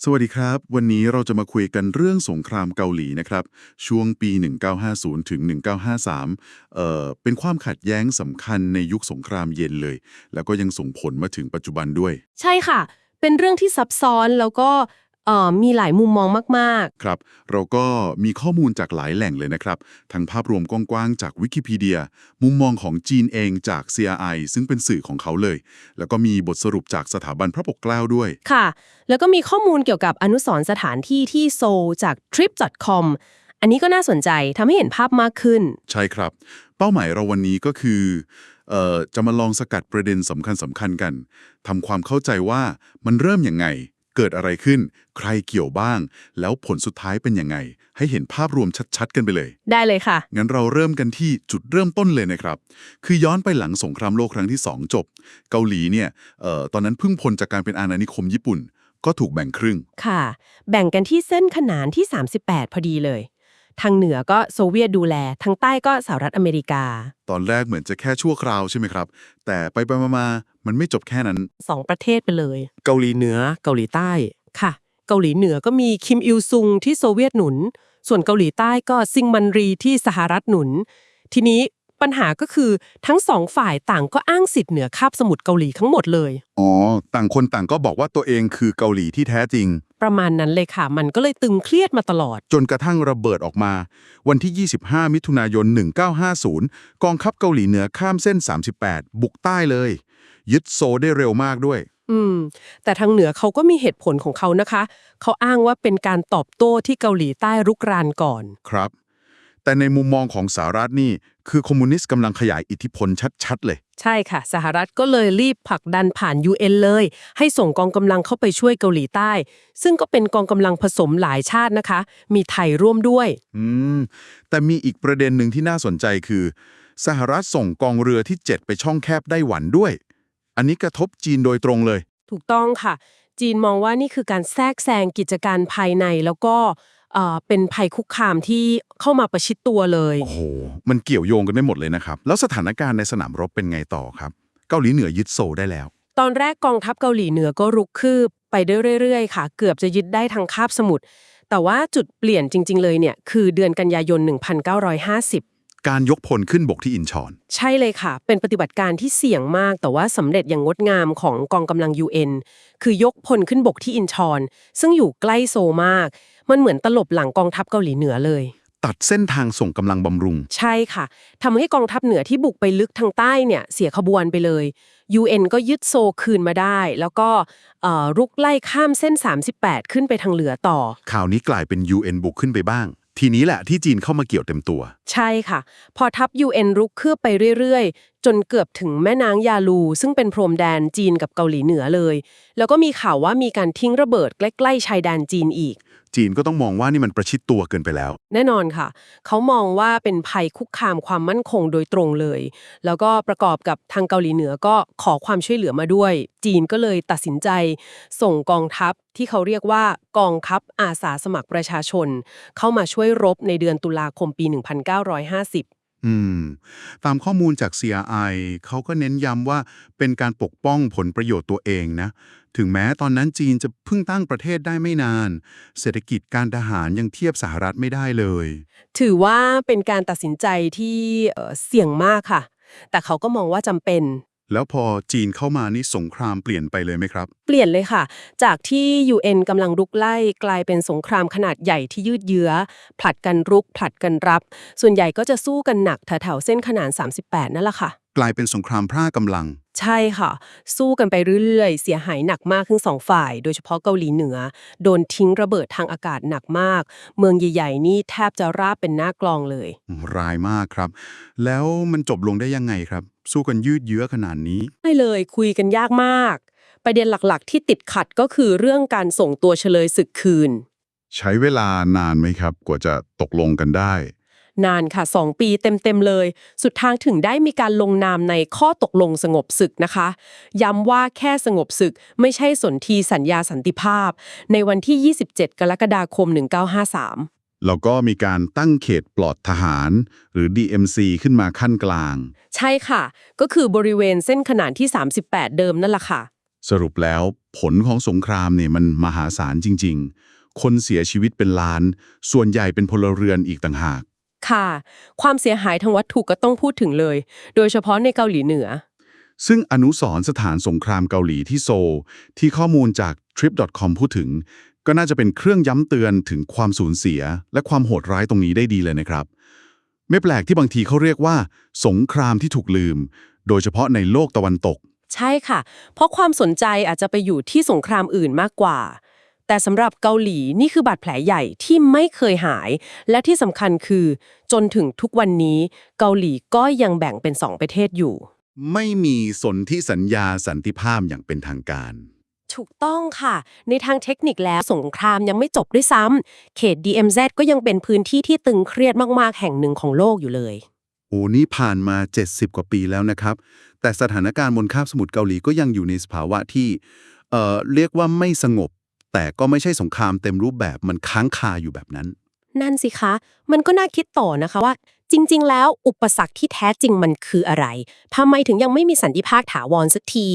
สวัสดีครับ วันนี้เราจะมาคุยกันเรื่องสงครามเกาหลีนะครับ ช่วงปี 1950 ถึง 1953 เอ่อ เป็นความขัดแย้งสำคัญในยุคสงครามเย็นเลย แล้วก็ยังส่งผลมาถึงปัจจุบันด้วย ใช่ค่ะ เป็นเรื่องที่ซับซ้อนแล้วก็ เอ่อมีหลายมุมมองมากครับ เราก็มีข้อมูลจากหลายแหล่งเลยนะครับ ทั้งภาพรวมกว้างๆจากวิกิพีเดีย มุมมองของจีนเองจาก CRI ซึ่งเป็นสื่อของเขาเลย แล้วก็มีบทสรุปจากสถาบันพระปกเกล้าด้วย ๆ ค่ะ แล้วก็มีข้อมูลเกี่ยวกับอนุสรณ์สถานที่ที่โซลจาก trip.com อันนี้ก็น่าสนใจทำให้เห็นภาพมากขึ้น ใช่ครับ เป้าหมายเราวันนี้ก็คือเอ่อจะมาลองสกัดประเด็นสำคัญสำคัญกันทำความเข้าใจว่ามันเริ่มยังไง เกิดอะไรขึ้น ใครเกี่ยวบ้าง แล้วผลสุดท้ายเป็นยังไง ให้เห็นภาพรวมชัดๆ กันไปเลย ได้เลยค่ะ งั้นเราเริ่มกันที่จุดเริ่มต้นเลยนะครับ คือย้อนไปหลังสงครามโลกครั้งที่ 2 จบ เกาหลีเนี่ยเอ่อตอนนั้นเพิ่งพ้นจากการเป็นอาณานิคมญี่ปุ่น ก็ถูกแบ่งครึ่ง ค่ะ แบ่งกันที่เส้นขนานที่ 38 พอดีเลย ทางเหนือก็โซเวียตดูแล ทางใต้ก็สหรัฐอเมริกา ตอนแรกเหมือนจะแค่ชั่วคราวใช่ไหมครับ แต่ไปไปๆมาๆ มันไม่จบแค่นั้น สองประเทศไปเลย เกาหลีเหนือ เกาหลีใต้ ค่ะ เกาหลีเหนือก็มีคิมอิลซุงที่โซเวียตหนุน ส่วนเกาหลีใต้ก็ซิงมันรีที่สหรัฐหนุน ทีนี้ปัญหาก็คือทั้งสองฝ่ายต่างก็อ้างสิทธิ์เหนือคาบสมุทรเกาหลีทั้งหมดเลย อ๋อ ต่างคนต่างก็บอกว่าตัวเองคือเกาหลีที่แท้จริง ประมาณนั้นเลยค่ะ มันก็เลยตึงเครียดมาตลอด จนกระทั่งระเบิดออกมา วันที่ 25 มิถุนายน 1950 กองทัพเกาหลีเหนือข้ามเส้น 38 บุกใต้เลย ยึดโซลได้เร็วมากด้วย อืม แต่ทางเหนือเขาก็มีเหตุผลของเขานะคะ เขาอ้างว่าเป็นการตอบโต้ที่เกาหลีใต้รุกรานก่อน ครับ แต่ในมุมมองของสหรัฐนี่ คือคอมมิวนิสต์กำลังขยายอิทธิพลชัดๆเลย ใช่ค่ะ สหรัฐก็เลยรีบผลักดันผ่าน UN เลย ให้ส่งกองกำลังเข้าไปช่วยเกาหลีใต้ ซึ่งก็เป็นกองกำลังผสมหลายชาตินะคะ มีไทยร่วมด้วย อืม แต่มีอีกประเด็นหนึ่งที่น่าสนใจคือ สหรัฐส่งกองเรือที่ 7 ไปช่องแคบไต้หวันด้วย อันนี้กระทบจีนโดยตรงเลย ถูกต้องค่ะ จีนมองว่านี่คือการแทรกแซงกิจการภายในแล้วก็ เอ่อเป็นภัยคุกคามที่เข้ามาประชิดตัวเลย โอ้โห มันเกี่ยวโยงกันได้หมดเลยนะครับ แล้วสถานการณ์ในสนามรบเป็นไงต่อครับ เกาหลีเหนือยึดโซลได้แล้ว ตอนแรกกองทัพเกาหลีเหนือก็รุกคืบไปได้เรื่อยๆ ค่ะ เกือบจะยึดได้ทางคาบสมุทร แต่ว่าจุดเปลี่ยนจริง ๆ เลยเนี่ยคือเดือนกันยายน 1950การยกพลขึ้นบกที่อินชอน ใช่เลยค่ะ เป็นปฏิบัติการที่เสี่ยงมาก แต่ว่าสำเร็จอย่างงดงามของกองกำลัง UN คือยกพลขึ้นบกที่อินชอน ซึ่งอยู่ใกล้โซมาก มันเหมือนตลบหลังกองทัพเกาหลีเหนือเลย ตัดเส้นทางส่งกำลังบำรุง ใช่ค่ะทำให้กองทัพเหนือที่บุกไปลึกทางใต้เนี่ยเสียขบวนไปเลย UN ก็ยึดโซคืนมาได้ แล้วก็เอ่อรุกไล่ข้ามเส้น 38 ขึ้นไปทางเหลือต่อ ข่าวนี้กลายเป็น UN บุกขึ้นไปบ้าง ทีนี้แหละที่จีนเข้ามาเกี่ยวเต็มตัว ใช่ค่ะ พอทัพ UN รุกคืบไปเรื่อยๆ จนเกือบถึงแม่นางยาลู ซึ่งเป็นพรมแดนจีนกับเกาหลีเหนือเลย แล้วก็มีข่าวว่ามีการทิ้งระเบิดใกล้ๆชายแดนจีนอีก จีนก็ต้องมองว่านี่มันประชิดตัวเกินไปแล้ว แน่นอนค่ะ เขามองว่าเป็นภัยคุกคามความมั่นคงโดยตรงเลย แล้วก็ประกอบกับทางเกาหลีเหนือก็ขอความช่วยเหลือมาด้วย จีนก็เลยตัดสินใจ ส่งกองทัพที่เขาเรียกว่ากองทัพอาสาสมัครประชาชน เข้ามาช่วยรบในเดือนตุลาคมปี 1950 อืม ตามข้อมูลจาก CRI เขาก็เน้นย้ำว่าเป็นการปกป้องผลประโยชน์ตัวเองนะ ถึงแม้ตอนนั้นจีนจะเพิ่งตั้งประเทศได้ไม่นาน เศรษฐกิจการทหารยังเทียบสหรัฐไม่ได้เลย ถือว่าเป็นการตัดสินใจที่เเสี่ยงมากค่ะ แต่เขาก็มองว่าจำเป็น แล้วพอจีนเข้ามานี่สงครามเปลี่ยนไปเลยไหมครับ เปลี่ยนเลยค่ะ จากที่ UN กำลังรุกไล่กลายเป็นสงครามขนาดใหญ่ที่ยืดเยื้อ ผลัดกันรุก ผลัดกันรับ ส่วนใหญ่ก็จะสู้กันหนักแถวๆเส้นขนาน 38 นั่นแหละค่ะ กลายเป็นสงครามพร่ากำลัง ใช่ค่ะ สู้กันไปเรื่อยๆ เสียหายหนักมากทั้งสองฝ่าย โดยเฉพาะเกาหลีเหนือ โดนทิ้งระเบิดทางอากาศหนักมาก เมืองใหญ่ๆนี่แทบจะราบเป็นหน้ากลองเลยรายมากครับ แล้วมันจบลงได้ยังไงครับ สู้กันยืดเยื้อขนาดนี้ไม่เลยคุยกันยากมาก ประเด็นหลักๆ ที่ติดขัดก็คือเรื่องการส่งตัวเฉลยศึกคืน ใช้เวลานานไหมครับ กว่าจะตกลงกันได้ นานค่ะ 2 ปีเต็มๆเลย สุดทางถึงได้มีการลงนามในข้อตกลงสงบศึกนะคะ ย้ำว่าแค่สงบศึกไม่ใช่สนธิสัญญาสันติภาพ ในวันที่ 27 กรกฎาคม 1953 แล้วก็มีการตั้งเขตปลอดทหาร หรือ DMC ขึ้นมาขั้นกลาง ใช่ค่ะ ก็คือบริเวณเส้นขนานที่ 38 เดิมนั่นแหละค่ะ สรุปแล้วผลของสงครามเนี่ยมันมหาศาลจริง ๆ คนเสียชีวิตเป็นล้าน ส่วนใหญ่เป็นพลเรือนอีกต่างหาก ค่ะ ความเสียหายทางวัตถุก็ต้องพูดถึงเลย โดยเฉพาะในเกาหลีเหนือ ซึ่งอนุสรณ์สถานสงครามเกาหลีที่โซลที่ข้อมูลจาก trip.com พูดถึง ก็น่าจะเป็นเครื่องย้ำเตือนถึงความสูญเสีย และความโหดร้ายตรงนี้ได้ดีเลยนะครับ ไม่แปลกที่บางทีเขาเรียกว่า สงครามที่ถูกลืม โดยเฉพาะในโลกตะวันตก ใช่ค่ะ เพราะความสนใจอาจจะไปอยู่ที่สงครามอื่นมากกว่า แต่สำหรับเกาหลีนี่คือบาดแผลใหญ่ที่ไม่เคยหาย และที่สำคัญคือ จนถึงทุกวันนี้ เกาหลีก็ยังแบ่งเป็นสองประเทศอยู่ ไม่มีสนธิสัญญาสันติภาพอย่างเป็นทางการ ถูกต้องค่ะ ในทางเทคนิคแล้วสงครามยังไม่จบด้วยซ้ำเขต DMZ ก็ยังเป็นพื้นที่ที่ตึงเครียดมากๆ แห่งหนึ่งของโลกอยู่เลย โอ้นี่ผ่านมา 70 กว่าปีแล้วนะครับ แต่สถานการณ์บนคาบสมุทรเกาหลีก็ยังอยู่ในสภาวะที่เอ่อเรียกว่าไม่สงบ แต่ก็ไม่ใช่สงครามเต็มรูปแบบมันค้างคาอยู่แบบนั้น นั่นสิคะ มันก็น่าคิดต่อนะคะว่า จริง ๆ แล้วอุปสรรคที่แท้จริงมันคืออะไรทำไมถึงยังไม่มีสันติภาพถาวรสักที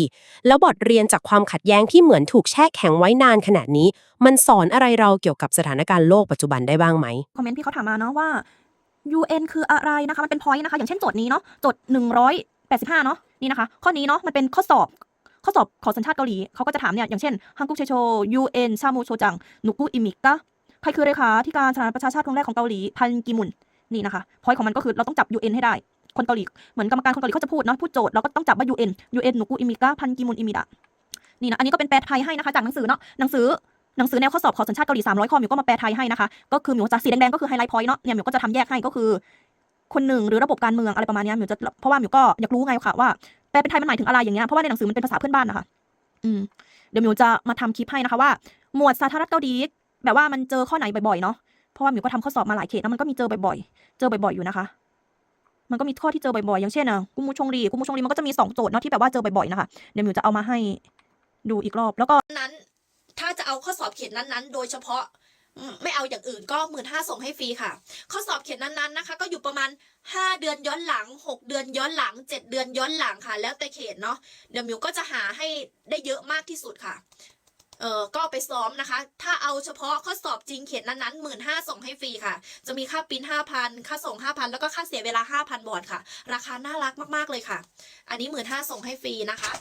แล้วบทเรียนจากความขัดแย้งที่เหมือนถูกแช่แข็งไว้นานขนาดนี้ มันสอนอะไรเราเกี่ยวกับสถานการณ์โลกปัจจุบันได้บ้างไหมคอมเมนต์พี่เขาถามมาเนาะว่า UN คืออะไรนะคะ มันเป็น point นะคะ อย่างเช่นโจทย์นี้เนาะ โจทย์185 เนาะ นี่นะคะ ข้อนี้เนาะ มันเป็นข้อสอบ ข้อสอบขอสัญชาติเกาหลี เขาก็จะถามเนี่ย อย่างเช่นฮังกุกเชโช UN ชามูโชจัง นุกุอิมิกะ ใครคือเลขาธิการสหประชาชาติคนแรกของเกาหลีพันกิมุนนี่นะคะ point ของมันก็คือเราต้องจับ UN ให้ได้ คนเกาหลีเหมือนกรรมการคนเกาหลีเขาจะพูดเนาะพูดโจทย์เราก็ต้องจับว่า UN UN นุกุอิมิกะพันกิมุนอิมิดะนี่นะอันนี้ก็เป็นแปลไทยให้นะคะจากหนังสือเนาะหนังสือหนังสือแนวข้อสอบขอสัญชาติเกาหลี300ข้อมิวก็มาแปลไทยให้นะคะก็คือมิวจะสีแดงๆก็คือไฮไลท์พอยต์เนาะเนี่ยมิวก็จะทำแยกให้ก็คือ คนหนึ่งหรือระบบการเมืองอะไรประมาณนี้มิวจะเพราะว่ามิวก็อยากรู้ไงค่ะว่าแปลเป็นไทยมันหมายถึงอะไรอย่างเงี้ยเพราะว่าในหนังสือมันเป็นภาษาเพื่อนบ้านนะคะอืมเดี๋ยวมิวจะมาทำคลิปให้นะคะว่าหมวดสาธารณรัฐเกาหลี แบบว่ามันเจอข้อไหนบ่อยๆเนาะเพราะว่ามิวก็ทำข้อสอบมาหลายเขตแล้วมันก็มีเจอบ่อยๆ เจอบ่อยๆอยู่นะคะ มันก็มีข้อที่เจอบ่อยๆ อย่างเช่นอะกุมูชงรีกุมูชงรีมันก็จะมีสองโจทย์เนาะที่แบบว่าเจอบ่อยๆนะคะเดี๋ยวมิวจะเอามาให้ดูอีกรอบ แล้วก็นั้น ถ้าจะเอาข้อสอบเขียนนั้นๆ โดยเฉพาะไม่เอาอย่างอื่นก็หมื่นห้าส่งให้ฟรีค่ะ ข้อสอบเขียนนั้นๆนะคะ ก็อยู่ประมาณ 5 เดือนย้อนหลัง 6 เดือนย้อนหลัง 7 เดือนย้อนหลังค่ะ แล้วแต่เขตเนาะเดี๋ยวมิวก็จะหาให้ได้เยอะมากที่สุดค่ะ เออก็ไปซ้อมนะคะ ถ้าเอาเฉพาะข้อสอบจริงเขียนนั้นๆหมื่นห้าส่งให้ฟรีค่ะ จะมีค่าปิ้นห้าพันค่าส่งห้าพันแล้วก็ค่าเสียเวลาห้าพันบอทค่ะ ราคาน่ารักมากๆเลยค่ะ อันนี้หมื่นห้าส่งให้ฟรีนะคะ